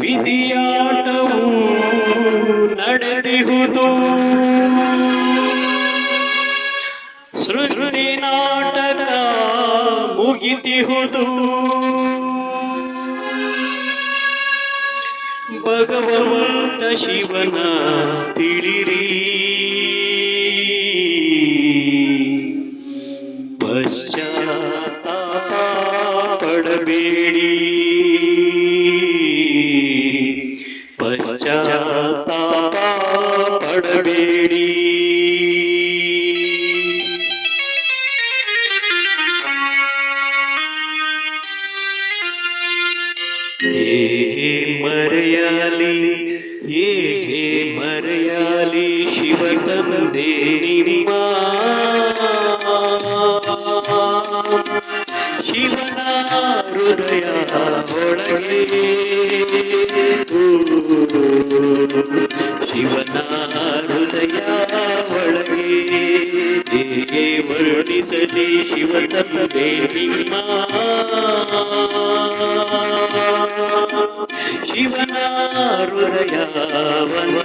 ವಿಧಿಯಾಟವು ನಡೆದಿಹುದು. ಸೃಷ್ಟಿ ನಾಟಕ ಮುಗಿತಿಹುದು ಭಗವಂತ ಶಿವನ ತಿಳಿರಿ. ಪಶ್ಚಾತ್ತಾಪ ಪಡಬೇಡಿ. ಮರೆಯಲಿ ಏ ಮರೆಯಲಿ ಶಿವ ತಂದೆ ನಿಮ್ಮ ಶಿವನ ಹೃದಯ ಒಳಗೆ ಶಿವನ ಹೃದಯ ಒಳಗೆ ಹೇಗೆ ವರ್ಣಿಸಲಿ ಶಿವ ತಂದೆ ನಿಮ್ಮ ಶಿವನ ಹೃದಯವನ್ನು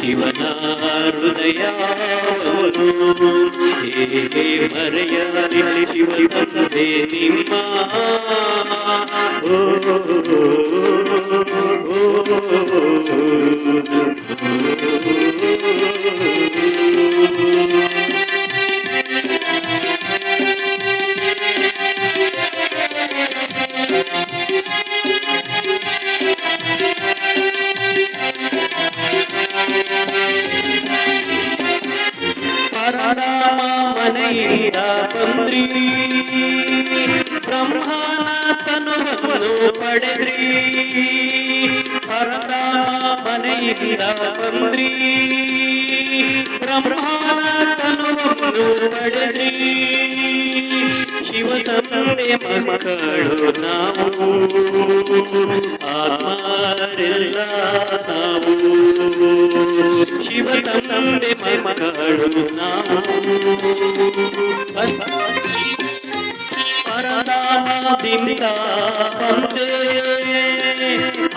ಶಿವನ ಹೃದಯವನ್ನು ಹೇಗೆ ಮರೆಯಲಿ ಶಿವ ತಂದೆ ನಿಮ್ಮ ಓ, ಪಡೆದ್ರಿ ಪರನಾಮ ಮನೆಯಿಂದ ಬಂದ್ರಿ ಬ್ರಹ್ಮನ ತನುವನ್ನು ಪಡೆದ್ರಿ ಶಿವ ತಂದೆ ಮಕ್ಕಳು ನಾವು ಆತ್ಮರೆಲ್ಲ ನಾವು ಶಿವ ತಂದೆ ಮಕ್ಕಳು ನಾವು ಪರದಾದಿಂದ ಬಂದೆ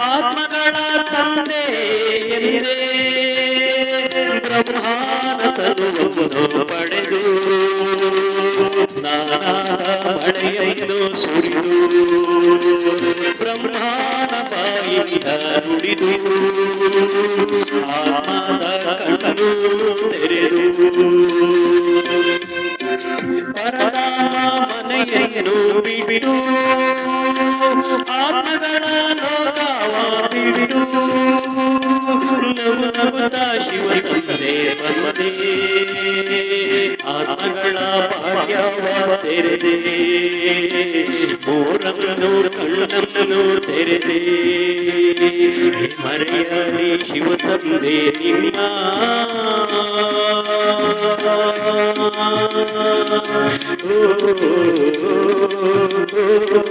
ಆತ್ಮಗಳ ತಂದೆ ಎಂದೇ ಬ್ರಹ್ಮಾನ ತನುವನ್ನು ಪಡೆದು ಸ್ನಾನಾದ ಮಳೆಯನ್ನು ಸುರಿದು ಬ್ರಹ್ಮಾನ ಬಾಯಿಯ ನುಡಿದು ಆತ್ಮಗಳ ಲೋಕವ ಬಿಡು ನಮದ ಶಿವ ತಂದೆ ಬಂದೆ ಆತ್ಮಗಳ ಭಾಗ್ಯವ ತೆರೆದೆ ಮೂರನ್ನು ಕಣ್ಣನ್ನು ತೆರೆದೆ ಮರೆಯಲಿ ಶಿವ ತಂದೆ ನಿಮ್ಮ ಶಿವನ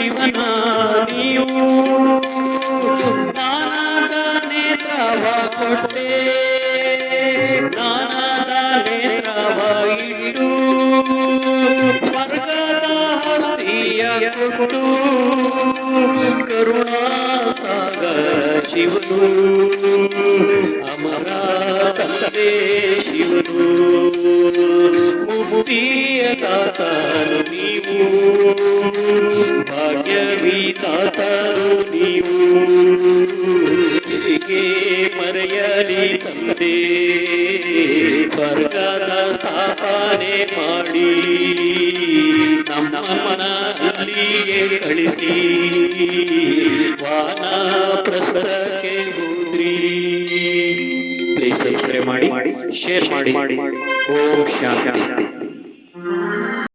ಪರಮಾತ್ಮ ಶಿವನ ನೀವು ನಾನಾದ ನೇತ್ರವ ಕೊಟ್ಟೆ ನಾನಾದ ನೇತ್ರವ ಇಟ್ಟು ಸ್ವರ್ಗದ ಹಸ್ತಿಯ ಕೊಟ್ಟು ಕರುಣಾ ಸಾಗರ ಶಿವನು ಭಾಗ್ಯವಿತಾತರು ನೀವು. ಹೇಗೆ ಮರೆಯಲಿ ತಂದೆ. ಸ್ವರ್ಗದ ಸ್ಥಾಪನೆ ಮಾಡಿ. ನಮ್ಮನ ಅಲ್ಲಿಗೆ ಕಳಿಸಿ. ವಾನ ಪ್ರಸ್ತಕ್ಕೆ ಹೋದ್ರಿ. ಪ್ಲೀಸ್ ಸಬ್ಸ್ಕ್ರೈಬ್ ಮಾಡಿ ಶೇರ್ ಮಾಡಿ. ಓಂ ಶಾಂತಿ.